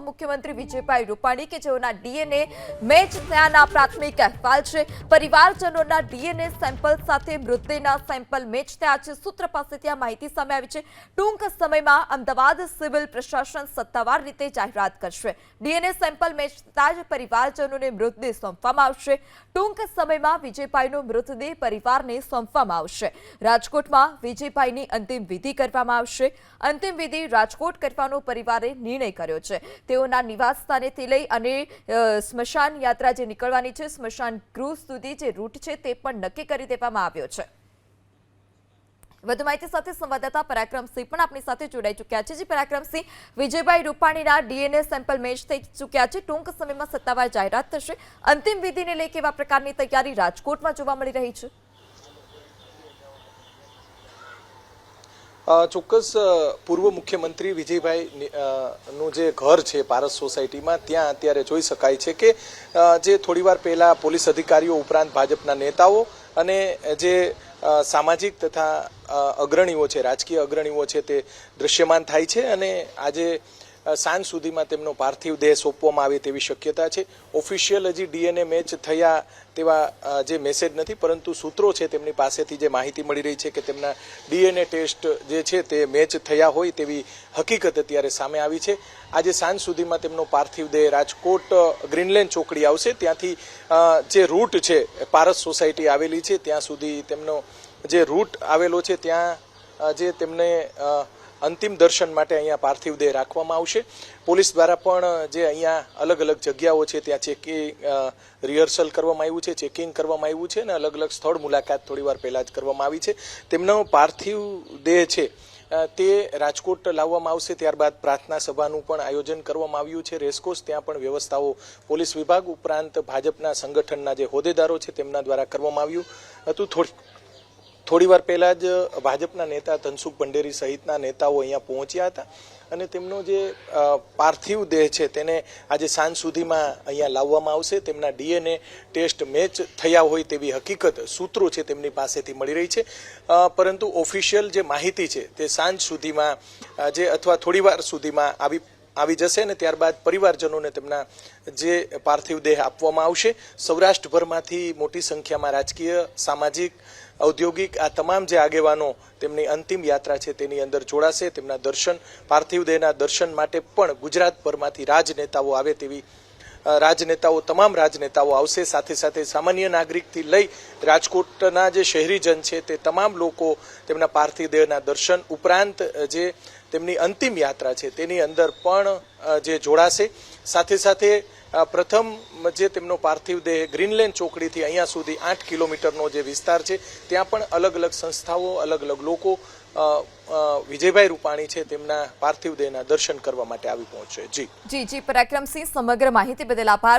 મુખ્યમંત્રી વિજયભાઈ રૂપાણી કે જેઓના DNA match થયાના પ્રાથમિક અહેવાલ છે. પરિવારજનોના ડીએનએ સેમ્પલ સાથે મૃતદેહના સેમ્પલ મેચ થયા છે. સૂત્ર પાસેથી આ માહિતી સામે આવી છે. ટૂંક સમયમાં અમદાવાદ સિવિલ પ્રશાસન સત્તાવાર રીતે જાહેરાત કરશે. ડીએનએ સેમ્પલ મેચ થતાં જ પરિવારજનોને મૃતદેહ સોંપવામાં આવશે. ટૂંક સમયમાં વિજયભાઈનો મૃતદેહ પરિવારને સોંપવામાં આવશે. રાજકોટમાં વિજયભાઈની અંતિમ વિધિ કરવામાં આવશે. અંતિમ વિધિ રાજકોટ કરવાનો પરિવારે નિર્ણય કર્યો છે. તેઓના નિવાસ સ્થાનેથી લઈ અને સ્મશાન યાત્રા જે નીકળવાની છે, સ્મશાન ગૃહ સુધી જે રૂટ છે તે પણ નક્કી કરી દેવામાં આવ્યો છે. વધુ માહિતી સાથે સંવાદદાતા પરાક્રમસિંહ પણ આપણી સાથે જોડાઈ ચૂક્યા છે. જે, પરાક્રમસિંહ, વિજયભાઈ રૂપાણીના ડીએનએ સેમ્પલ મેચ થઈ ચૂક્યા છે. ટૂંક સમયમાં સત્તાવાર જાહેરાત થશે. અંતિમ વિધિને લઈ કેવા પ્રકારની તૈયારી રાજકોટમાં જોવા મળી રહી છે? ચોક્કસ પૂર્વ મુખ્યમંત્રી વિજયભાઈ, નું જે ઘર છે પારસ સોસાયટીમાં, ત્યાં અત્યારે જોઈ શકાય છે કે જે થોડીવાર પહેલા પોલીસ અધિકારીઓ ઉપરાંત ભાજપના નેતાઓ અને જે સામાજિક તથા અગ્રણીઓ છે, રાજકીય અગ્રણીઓ છે તે દૃશ્યમાન થાય છે અને આજે સાંજ સુધીમાં તેમનો પાર્થિવ દેહ સોંપવામાં આવે તેવી શક્યતા છે. ઓફિશિયલ હજી ડીએનએ મેચ થયા તેવા જે મેસેજ નથી, પરંતુ સૂત્રો છે તેમની પાસેથી જે માહિતી મળી રહી છે કે તેમના ડીએનએ ટેસ્ટ જે છે તે મેચ થયા હોય તેવી હકીકત અત્યારે સામે આવી છે. આજે સાંજ સુધીમાં તેમનો પાર્થિવ દેહ રાજકોટ ગ્રીનલેન્ડ ચોકડી આવશે. ત્યાંથી જે રૂટ છે, પારસ સોસાયટી આવેલી છે, ત્યાં સુધી તેમનો જે રૂટ આવેલો છે, ત્યાં જે તેમને અંતિમ દર્શન માટે અહીંયા પાર્થિવ દેહ રાખવામાં આવશે. પોલીસ દ્વારા પણ જે અહીંયા અલગ અલગ જગ્યાઓ છે, ત્યાં ચેકિંગ રિહર્સલ કરવામાં આવ્યું છે, ચેકિંગ કરવામાં આવ્યું છે, અને અલગ અલગ સ્થળ મુલાકાત થોડીવાર પહેલાં જ કરવામાં આવી છે. તેમનો પાર્થિવ દેહ છે તે રાજકોટ લાવવામાં આવશે. ત્યારબાદ પ્રાર્થના સભાનું પણ આયોજન કરવામાં આવ્યું છે. રેસકોર્સ ત્યાં પણ વ્યવસ્થાઓ પોલીસ વિભાગ ઉપરાંત ભાજપના સંગઠનના જે હોદ્દેદારો છે, તેમના દ્વારા કરવામાં આવ્યું હતું. થોડી થોડી વાર પહેલા જ ભાજપના નેતા ધનસુખ ભંડેરી સહિતના નેતાઓ અહીંયા પહોંચ્યા હતા અને તેમનો જે પાર્થિવ દેહ છે તેને આજે સાંજ સુધીમાં અહીંયા લાવવામાં આવશે. તેમના ડીએનએ ટેસ્ટ મેચ થયા હોય તેવી હકીકત સૂત્રો છે તેમની પાસેથી મળી રહી છે. પરંતુ ઓફિશિયલ જે માહિતી છે તે સાંજ સુધીમાં જે અથવા થોડી વાર સુધીમાં આવી આવી જશે અને ત્યારબાદ પરિવારજનોને તેમના જે પાર્થિવ દેહ આપવામાં આવશે. સૌરાષ્ટ્રભરમાંથી મોટી સંખ્યામાં રાજકીય, સામાજિક, ઔદ્યોગિક આ તમામ જે આગેવાનો તેમની અંતિમ યાત્રા છે તેની અંદર જોડાશે. તેમના દર્શન, પાર્થિવ દેહના દર્શન માટે પણ ગુજરાતભરમાંથી રાજનેતાઓ આવે તેવી રાજનેતાઓ, તમામ રાજનેતાઓ આવશે. સાથે સાથે સામાન્ય નાગરિકથી લઈ રાજકોટના જે શહેરીજન છે તે તમામ લોકો તેમના પાર્થિવ દેહના દર્શન ઉપરાંત જે તેમની અંતિમ યાત્રા છે તેની અંદર પણ જે જોડાશે. સાથે સાથે પ્રથમ જે તેમનો પાર્થિવ દેહ ગ્રીનલેન્ડ ચોકડીથી અહીંયા સુધી આઠ કિલોમીટરનો જે વિસ્તાર છે, ત્યાં પણ અલગ અલગ સંસ્થાઓ અલગ અલગ લોકો વિજયભાઈ રૂપાણી છે તેમના પાર્થિવ દેહના દર્શન કરવા માટે આવી પહોંચશે જી. જી જી, પરાક્રમસિંહ, સમગ્ર માહિતી બદલ આભાર.